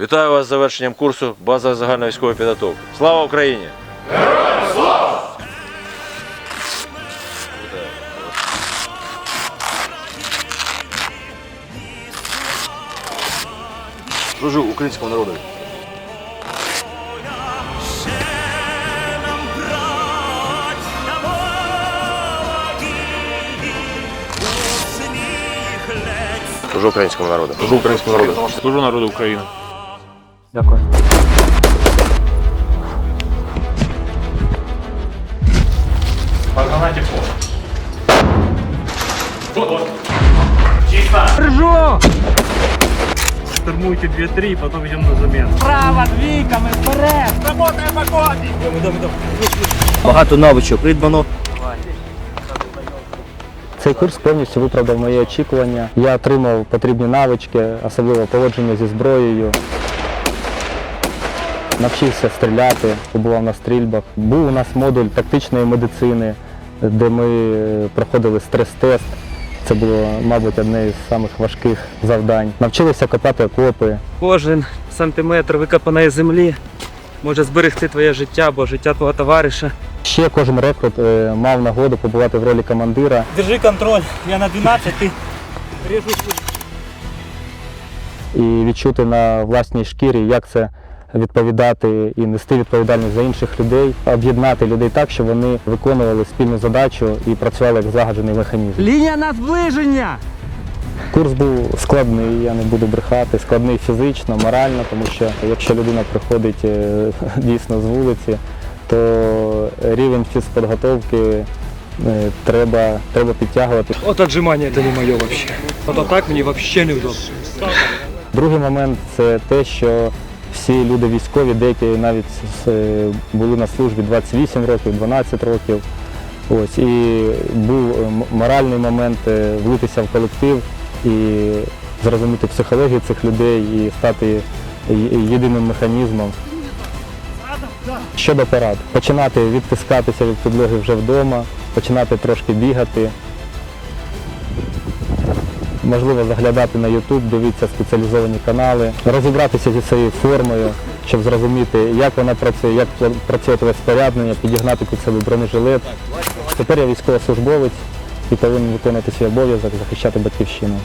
Вітаю вас з завершенням курсу база загальновійськової підготовки. Слава Україні! Служу українському народу. Служу українському народу. Служу українському народу. Служу народу України. Дякую. Погнати тепло. Штурмуйте 2-3, потом идем на замену. Багато навичок придбано. Цей курс повністю виправдав мої очікування. Я отримав потрібні навички, особливо поводження зі зброєю. Навчився стріляти, побував на стрільбах. Був у нас модуль тактичної медицини, де ми е, проходили стрес-тест. Це було, мабуть, одне із самих важких завдань. Навчилися копати окопи, Кожен сантиметр викопаної землі може зберегти твоє життя або життя твого товариша. Ще кожен рекрут е, мав нагоду побувати в ролі командира. Держи контроль, я на 12, ти режу. і відчути на власній шкірі, як це відповідати і нести відповідальність за інших людей, об'єднати людей так, щоб вони виконували спільну задачу і працювали як злагоджений механізм. Лінія наближення! Курс був складний, я не буду брехати, складний фізично, морально, тому що якщо людина приходить е, дійсно з вулиці, то рівень фізпідготовки е, треба, треба підтягувати. От отжимання это не моє вообще. От так мені вообще не вдобно. Другий момент це те, що всі люди військові, деякі навіть е, були на службі 28 років, 12 років. Ось, і був е, моральний момент е, влитися в колектив і зрозуміти психологію цих людей і стати єдиним механізмом. Щодо порад, починати відтискатися від підлоги вже вдома, починати трошки бігати, можливо заглядати на YouTube, дивитися спеціалізовані канали, розібратися зі своєю формою, щоб зрозуміти, як вона працює, як працює твоє спорядження, підігнати під себе бронежилет. Тепер я військовослужбовець і повинен виконувати свій обов'язок, захищати батьківщину.